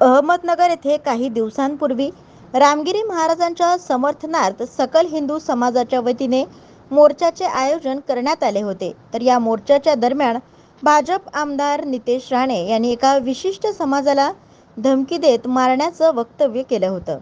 अहमदनगर येथे काही दिवसांपूर्वी रामगिरी महाराजांच्या समर्थनार्थ सकल हिंदू समाजाच्या वतीने मोर्चाचे आयोजन करण्यात आले होते. तर या मोर्चाच्या दरम्यान भाजप आमदार नितेश राणे यांनी एका विशिष्ट समाजाला धमकी देत मारण्याचं वक्तव्य केलं होतं.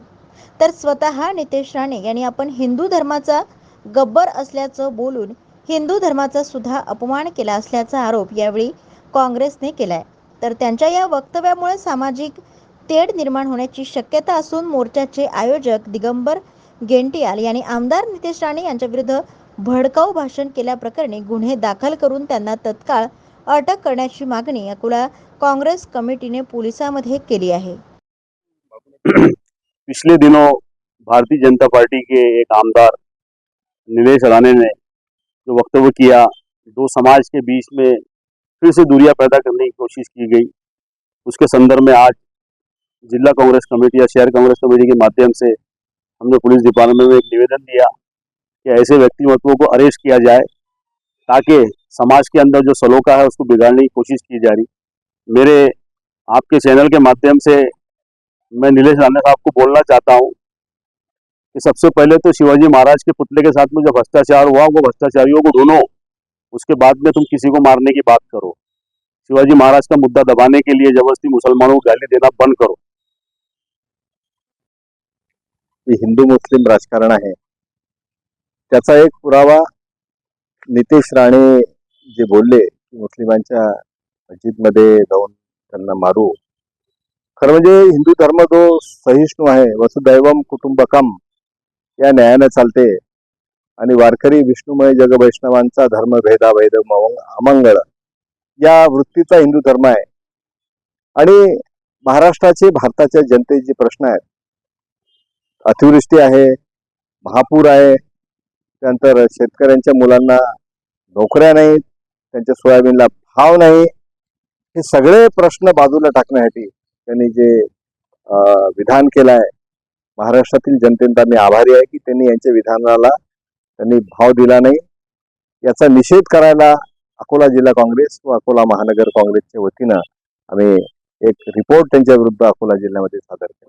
तर स्वतः नितेश राणे यांनी आपण हिंदू धर्माचा गब्बर असल्याचं बोलून हिंदू धर्माचा सुद्धा अपमान केला असल्याचा आरोप यावेळी काँग्रेसने केलाय. तर त्यांच्या या वक्तव्यामुळे सामाजिक तेढ निर्माण होण्याची शक्यता असून मोर्चाचे आयोजक दिगंबर गेंटियाल यांनी आमदार नितेश राणे यांच्या विरुद्ध भडकाऊ भाषण केल्याप्रकरणी गुन्हे दाखल करून त्यांना तत्काळ अटक करण्याची मागणी अकोला काँग्रेस कमिटीने पोलिसांमध्ये केली आहे. पिछले दिनों भारतीय जनता पार्टी के एक आमदार निलेश राणे ने जो वक्तव्य किया दो समाज के बीच में फिर से दूरियां पैदा करने की कोशिश की गई। उसके संदर्भ में आज जिला कांग्रेस कमेटी या शहर कांग्रेस कमेटी के माध्यम से हमने पुलिस डिपार्टमेंट में एक निवेदन दिया कि ऐसे व्यक्तिमत्वों को अरेस्ट किया जाए ताकि समाज के अंदर जो सलोका है उसको बिगाड़ने की कोशिश की जा रही। मेरे आपके चैनल के माध्यम से मैं नीलेश राणे साहब को बोलना चाहता हूँ कि सबसे पहले तो शिवाजी महाराज के पुतले के साथ में जो भ्रष्टाचार हुआ, वो भ्रष्टाचारियों को ढूंढो। उसके बाद में तुम किसी को मारने की बात करो। शिवाजी महाराज का मुद्दा दबाने के लिए ज़बरदस्ती मुसलमानों को गाली देना बंद करो। हे हिंदू मुस्लिम राजकारण आहे त्याचा एक पुरावा नितेश राणे जे बोलले की मुस्लिमांच्या मस्जिदमध्ये जाऊन त्यांना मारू. खरं म्हणजे हिंदू धर्म जो सहिष्णू आहे वसुदैवम कुटुंबकम या न्यायानं चालते. आणि वारकरी विष्णुमय जगवैष्णवांचा धर्म भेदा भेद अमंगळ या वृत्तीचा हिंदू धर्म आहे. आणि महाराष्ट्राचे भारताच्या जनतेचे प्रश्न आहेत. अतिवृष्टी आहे महापूर आहे त्यानंतर शेतकऱ्यांच्या मुलांना नोकऱ्या नाहीत त्यांच्या सोयाबीनला भाव नाही. हे सगळे प्रश्न बाजूला टाकण्यासाठी त्यांनी जे विधान केलं आहे महाराष्ट्रातील जनतेचा मी आभारी आहे की त्यांनी यांच्या विधानाला त्यांनी भाव दिला नाही. याचा निषेध करायला अकोला जिल्हा काँग्रेस व अकोला महानगर काँग्रेसच्या वतीनं आम्ही एक रिपोर्ट त्यांच्या विरुद्ध अकोला जिल्ह्यामध्ये सादर केला.